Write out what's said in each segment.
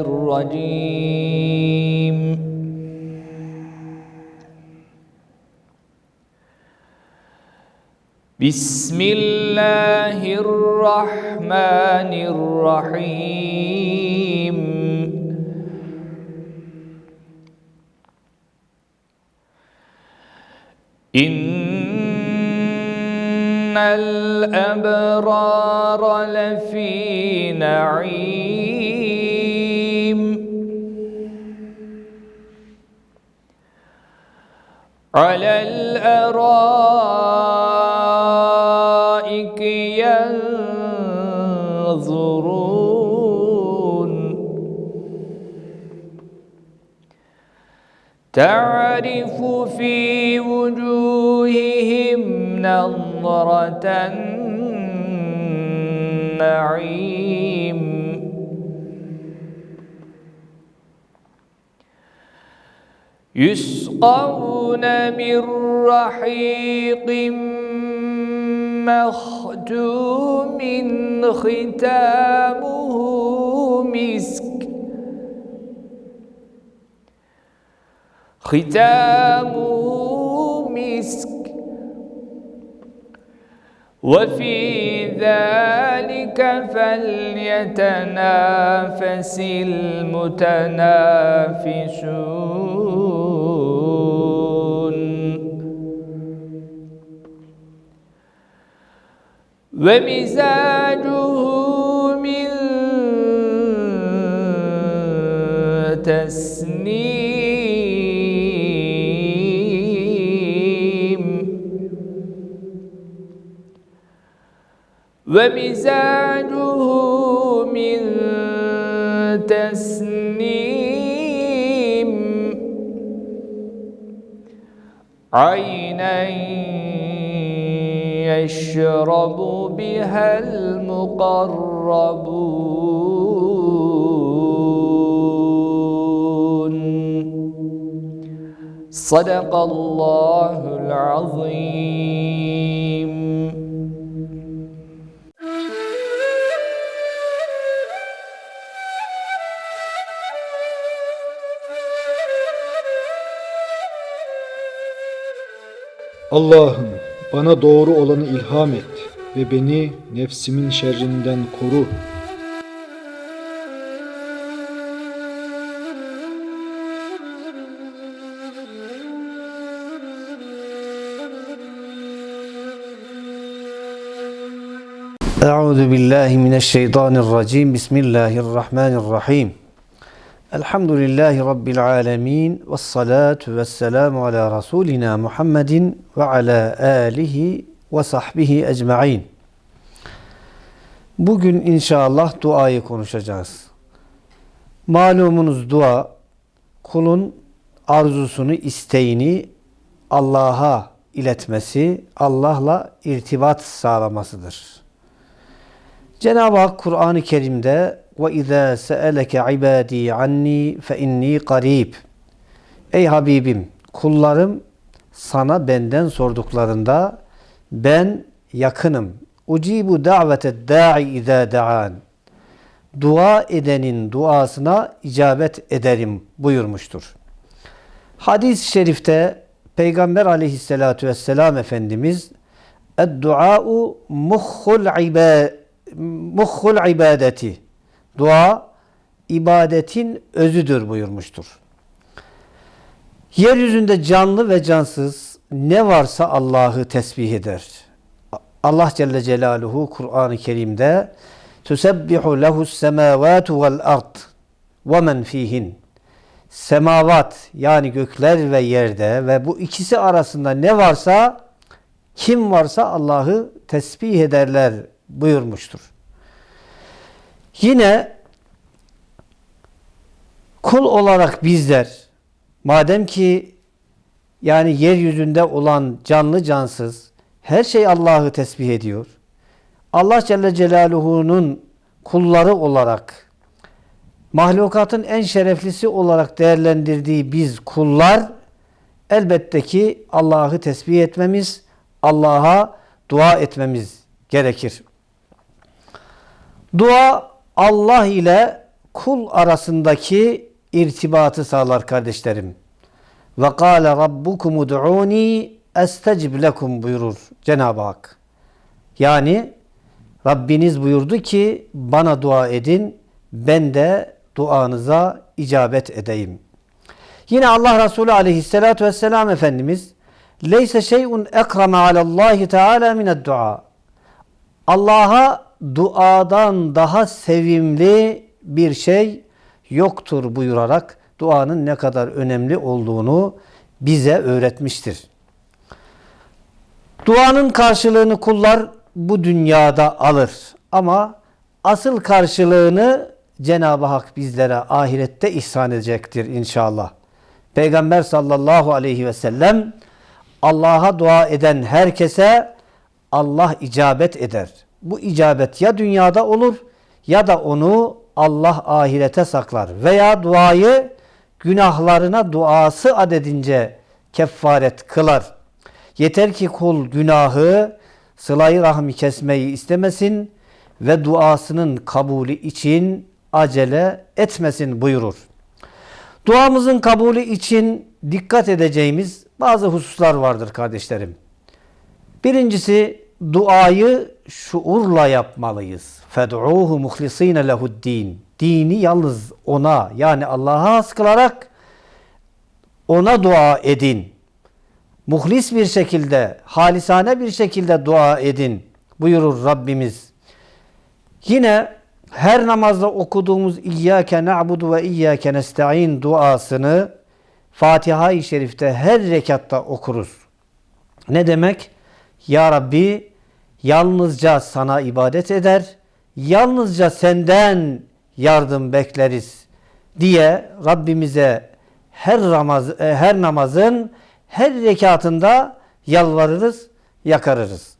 الرجيم. بسم الله الرحمن الرحيم إن الأبرار لفي نعيم على الأرائك ينظرون. تعرف في وجوههم نظرة النعيم. يسقون من رحيق مختوم ختامه مسك ختامه مسك وفي ذلك فليتنافس المتنافسون ومزاجه من تسنيم. ومزاجه من تسنيم. عينا يشرب بها المقربون صدق الله العظيم Allah'ım bana doğru olanı ilham et ve beni nefsimin şerrinden koru. Euzu billahi mineşşeytanirracim. Bismillahirrahmanirrahim. Elhamdülillahi rabbil alamin ve salatu vesselamu ala rasulina Muhammedin ve ala alihi ve sahbihi ecmain. Bugün inşallah duayı konuşacağız. Malumunuz dua kulun arzusunu, isteğini Allah'a iletmesi, Allah'la irtibat sağlamasıdır. Cenab-ı Hak Kur'an-ı Kerim'de ve izâ se'eleke ibâdî annî fe innî qarîb. Ey Habibim, kullarım sana benden sorduklarında ben yakınım. Ucibu da'vete da'i izâ da'an. Dua edenin duasına icabet ederim buyurmuştur. Hadis-i şerifte Peygamber aleyhissalatu vesselam Efendimiz Ed-dua'u muhhul ibâ muhhul ibadeti. Dua ibadetin özüdür buyurmuştur. Yeryüzünde canlı ve cansız ne varsa Allah'ı tesbih eder. Allah Celle Celaluhu Kur'an-ı Kerim'de Tüsebbihu lehus semavatu vel ard ve men Semavat yani gökler ve yerde ve bu ikisi arasında ne varsa kim varsa Allah'ı tesbih ederler buyurmuştur. Yine kul olarak bizler madem ki yani yeryüzünde olan canlı cansız her şey Allah'ı tesbih ediyor. Allah Celle Celaluhu'nun kulları olarak mahlukatın en şereflisi olarak değerlendirdiği biz kullar elbette ki Allah'ı tesbih etmemiz, Allah'a dua etmemiz gerekir. Dua Allah ile kul arasındaki irtibatı sağlar kardeşlerim. Ve kâle rabbukum ud'ûni estecib lekum buyurur Cenab-ı Hak. Yani Rabbiniz buyurdu ki bana dua edin ben de duanıza icabet edeyim. Yine Allah Resulü aleyhissalatu vesselam Efendimiz Leyse şeyun ekrame alallahi teala mined dua. Allah'a duadan daha sevimli bir şey yoktur buyurarak duanın ne kadar önemli olduğunu bize öğretmiştir. Duanın karşılığını kullar bu dünyada alır ama asıl karşılığını Cenab-ı Hak bizlere ahirette ihsan edecektir inşallah. Peygamber sallallahu aleyhi ve sellem Allah'a dua eden herkese Allah icabet eder. Bu icabet ya dünyada olur ya da onu Allah ahirete saklar veya duayı günahlarına duası adedince kefaret kılar. Yeter ki kul günahı sılayı rahmi kesmeyi istemesin ve duasının kabulü için acele etmesin buyurur. Duamızın kabulü için dikkat edeceğimiz bazı hususlar vardır kardeşlerim. Birincisi duayı şuurla yapmalıyız. Fed'uhu muhlisine lehu'd-din. Dini yalnız ona yani Allah'a has kılarak ona dua edin. Muhlis bir şekilde, halisane bir şekilde dua edin buyurur Rabbimiz. Yine her namazda okuduğumuz İyyâke na'budu ve İyyâke nesta'in duasını Fatiha-i Şerif'te her rekatta okuruz. Ne demek? Ya Rabbi yalnızca sana ibadet eder, yalnızca senden yardım bekleriz diye Rabbimize her namaz e, her namazın her rekatında yalvarırız, yakarırız.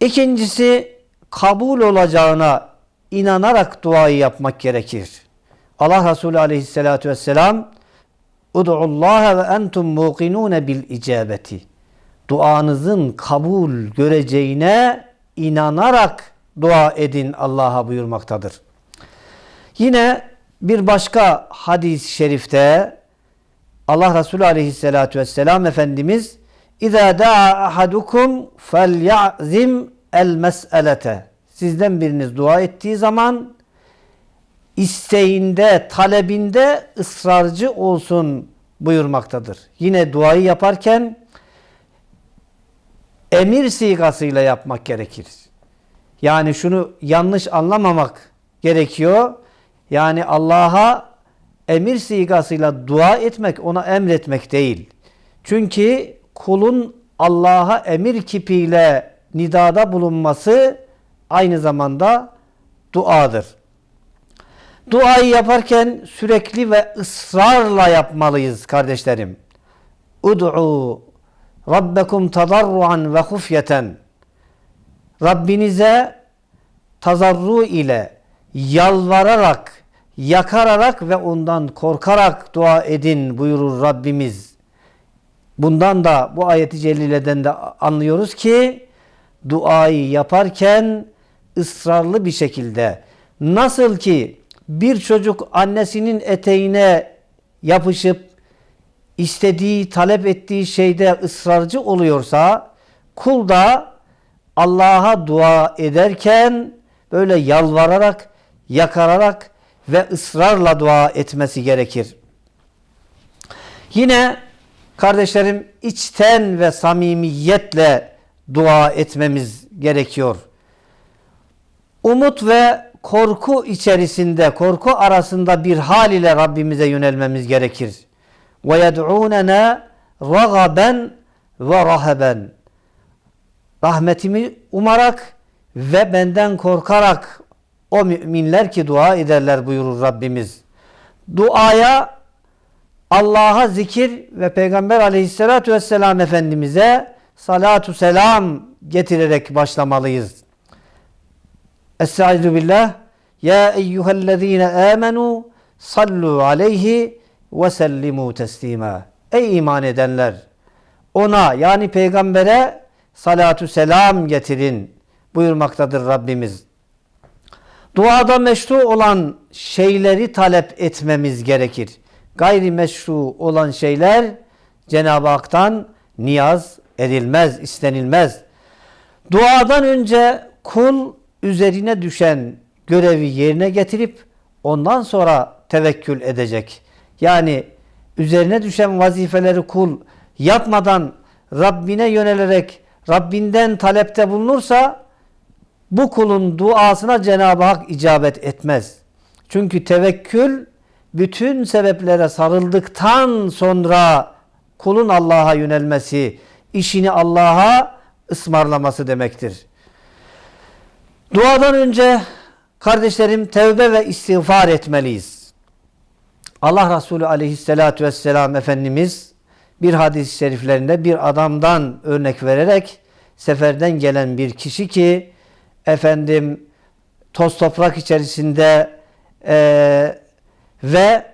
İkincisi kabul olacağına inanarak duayı yapmak gerekir. Allah Resulü aleyhissalatü vesselam ve entum muqinune bil icabeti. Duanızın kabul göreceğine inanarak dua edin Allah'a buyurmaktadır. Yine bir başka hadis-i şerifte Allah Resulü aleyhissalatü vesselam Efendimiz da'a ahadukum felya'zim el mes'elete. Sizden biriniz dua ettiği zaman isteğinde, talebinde ısrarcı olsun buyurmaktadır. Yine duayı yaparken emir sigasıyla yapmak gerekir. Yani şunu yanlış anlamamak gerekiyor. Yani Allah'a emir sigasıyla dua etmek, ona emretmek değil. Çünkü kulun Allah'a emir kipiyle nidada bulunması aynı zamanda duadır. Duayı yaparken sürekli ve ısrarla yapmalıyız kardeşlerim. Ud'u Rabbekum tadarruan ve hufyeten. Rabbinize tazarru ile yalvararak, yakararak ve ondan korkarak dua edin buyurur Rabbimiz. Bundan da bu ayeti celileden de anlıyoruz ki duayı yaparken ısrarlı bir şekilde nasıl ki bir çocuk annesinin eteğine yapışıp istediği, talep ettiği şeyde ısrarcı oluyorsa kul da Allah'a dua ederken böyle yalvararak, yakararak ve ısrarla dua etmesi gerekir. Yine kardeşlerim içten ve samimiyetle dua etmemiz gerekiyor. Umut ve korku içerisinde, korku arasında bir hal ile Rabbimize yönelmemiz gerekir. Ve yed'ûnena ragaben ve rahaben. Rahmetimi umarak ve benden korkarak o müminler ki dua ederler buyurur Rabbimiz. Duaya Allah'a zikir ve Peygamber aleyhissalatü vesselam Efendimiz'e salatu selam getirerek başlamalıyız. Estaizu billah. Ya eyyühellezine amenu sallu aleyhi ve sellimu teslima. Ey iman edenler! Ona yani peygambere salatu selam getirin buyurmaktadır Rabbimiz. Duada meşru olan şeyleri talep etmemiz gerekir. Gayri meşru olan şeyler Cenab-ı Hak'tan niyaz edilmez, istenilmez. Duadan önce kul üzerine düşen görevi yerine getirip ondan sonra tevekkül edecek. Yani üzerine düşen vazifeleri kul yapmadan Rabbine yönelerek Rabbinden talepte bulunursa bu kulun duasına Cenab-ı Hak icabet etmez. Çünkü tevekkül bütün sebeplere sarıldıktan sonra kulun Allah'a yönelmesi, işini Allah'a ısmarlaması demektir. Duadan önce kardeşlerim tevbe ve istiğfar etmeliyiz. Allah Resulü aleyhissalatü vesselam Efendimiz bir hadis-i şeriflerinde bir adamdan örnek vererek seferden gelen bir kişi ki efendim toz toprak içerisinde e, ve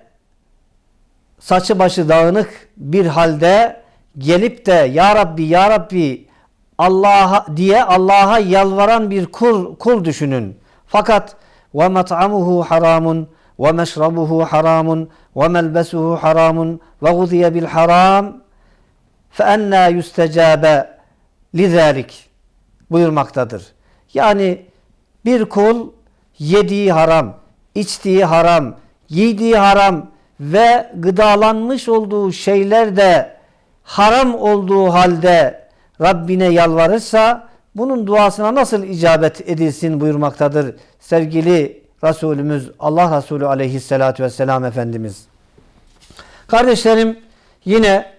saçı başı dağınık bir halde gelip de Ya Rabbi Ya Rabbi Allah'a diye Allah'a yalvaran bir kul, kul düşünün. Fakat ve mat'amuhu haramun ve meşrabuhu haramun ve melbesuhu haramun ve guziye bil haram fe enna yustecabe lizalik buyurmaktadır. Yani bir kul yediği haram, içtiği haram, giydiği haram ve gıdalanmış olduğu şeyler de haram olduğu halde Rabbine yalvarırsa bunun duasına nasıl icabet edilsin buyurmaktadır sevgili Resulümüz Allah Resulü aleyhissalatü vesselam Efendimiz. Kardeşlerim yine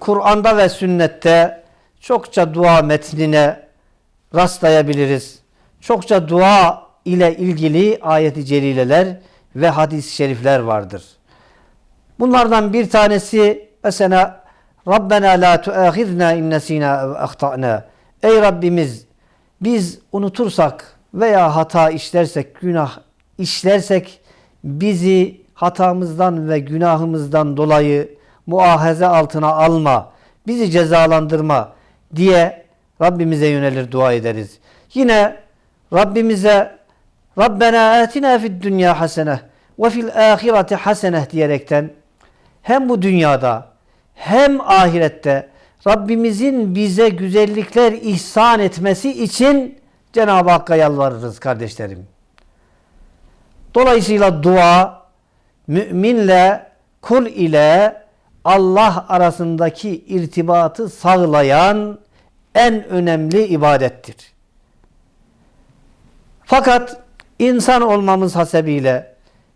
Kur'an'da ve sünnette çokça dua metnine rastlayabiliriz. Çokça dua ile ilgili ayeti celileler ve hadis-i şerifler vardır. Bunlardan bir tanesi mesela Rabbena la tuahizna in nesina ahtana. Ey Rabbimiz biz unutursak veya hata işlersek, günah işlersek bizi hatamızdan ve günahımızdan dolayı muahaze altına alma, bizi cezalandırma diye Rabbimize yönelir dua ederiz. Yine Rabbimize Rabbena atina fid dünya hasene ve fil ahireti hasene diyerekten hem bu dünyada hem ahirette Rabbimizin bize güzellikler ihsan etmesi için Cenab-ı Hakk'a yalvarırız kardeşlerim. Dolayısıyla dua müminle kul ile Allah arasındaki irtibatı sağlayan en önemli ibadettir. Fakat insan olmamız hasebiyle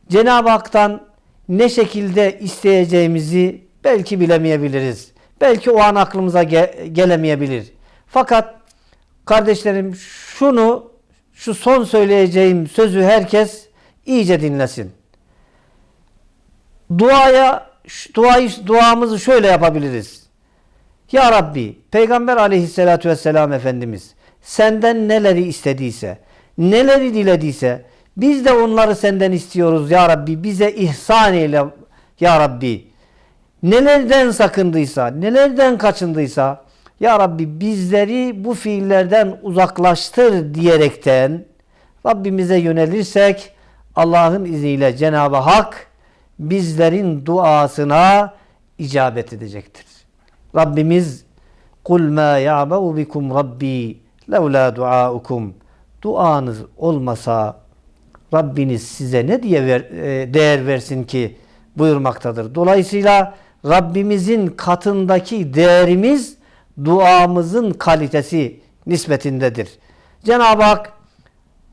Cenab-ı Hak'tan ne şekilde isteyeceğimizi belki bilemeyebiliriz. Belki o an aklımıza ge gelemeyebilir. Fakat kardeşlerim şunu şu son söyleyeceğim sözü herkes iyice dinlesin. Duaya duayı, duamızı şöyle yapabiliriz. Ya Rabbi, Peygamber aleyhissalatü vesselam Efendimiz senden neleri istediyse, neleri dilediyse biz de onları senden istiyoruz ya Rabbi. Bize ihsan eyle ya Rabbi. Nelerden sakındıysa, nelerden kaçındıysa ya Rabbi bizleri bu fiillerden uzaklaştır diyerekten Rabbimize yönelirsek Allah'ın izniyle Cenab-ı Hak bizlerin duasına icabet edecektir. Rabbimiz kul ma ya'bu bikum rabbi levla duaukum duanız olmasa Rabbiniz size ne diye ver, e, değer versin ki buyurmaktadır. Dolayısıyla Rabbimizin katındaki değerimiz duamızın kalitesi nispetindedir. Cenab-ı Hak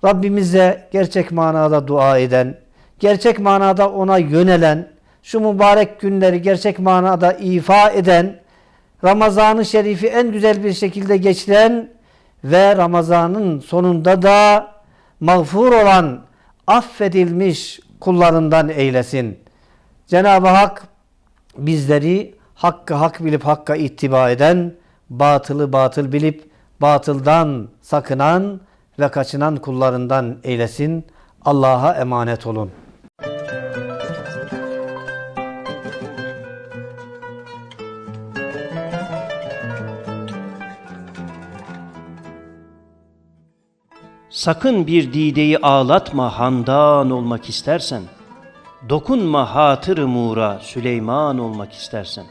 Rabbimize gerçek manada dua eden, gerçek manada ona yönelen, şu mübarek günleri gerçek manada ifa eden, Ramazan-ı Şerif'i en güzel bir şekilde geçiren ve Ramazan'ın sonunda da mağfur olan, affedilmiş kullarından eylesin. Cenab-ı Hak bizleri hakkı hak bilip hakka ittiba eden, batılı batıl bilip batıldan sakınan ve kaçınan kullarından eylesin. Allah'a emanet olun. Sakın bir dideyi ağlatma handan olmak istersen. Dokunma hatır muğra Süleyman olmak istersen.